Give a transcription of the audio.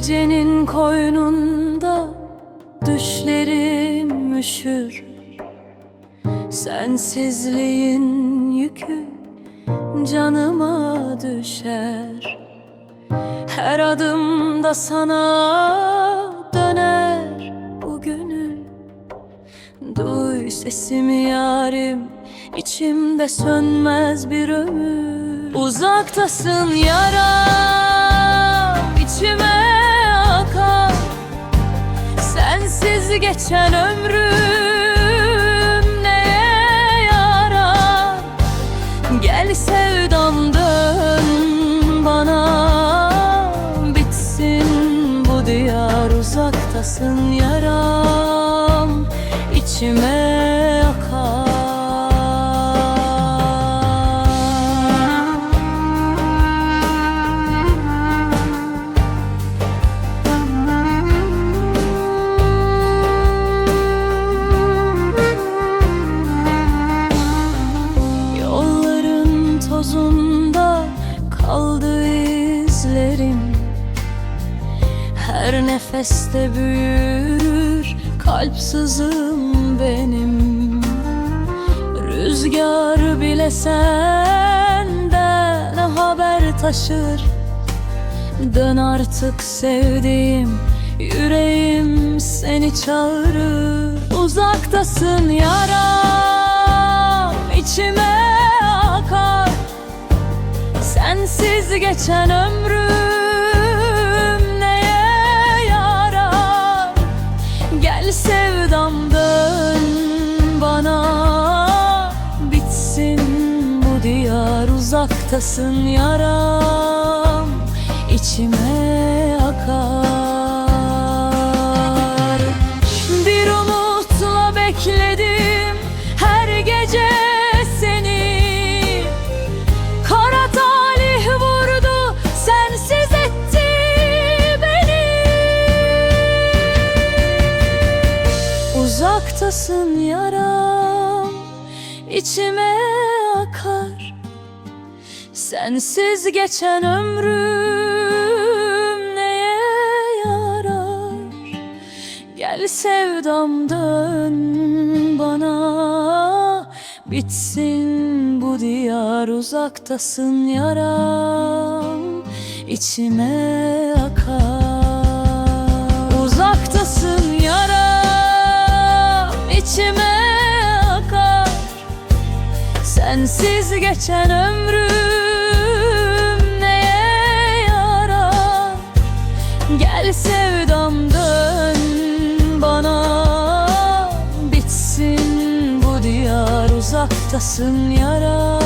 Gecenin koynunda düşlerim üşür. Sensizliğin yükü canıma düşer. Her adımda sana döner bu gönül. Duy sesimi yarim içimde sönmez bir ömür. Uzaktasın yara içime Sensiz geçen ömrüm neye yarar? Gel sevdam dön bana Bitsin bu diyar uzaktasın yaram. İçime akar tozunda kaldı izlerim. Her nefeste büyür kalp sızım benim. Rüzgar bile senden haber taşır. Dön artık sevdiğim Yüreğim seni çağırır. Uzaktasın yaram içime Sensiz geçen ömrüm neye yarar? Gel sevdam dön bana. Bitsin bu diyar uzaktasın yaram. İçime akar. Bir umutla bekledim her gece Uzaktasın yaram içime akar. Sensiz geçen ömrüm neye yarar? Gel sevdam dön bana. Bitsin bu diyar uzaktasın yaram içime akar Sensiz geçen ömrüm neye yarar? Gel sevdam dön bana. Bitsin bu diyar uzaktasın içime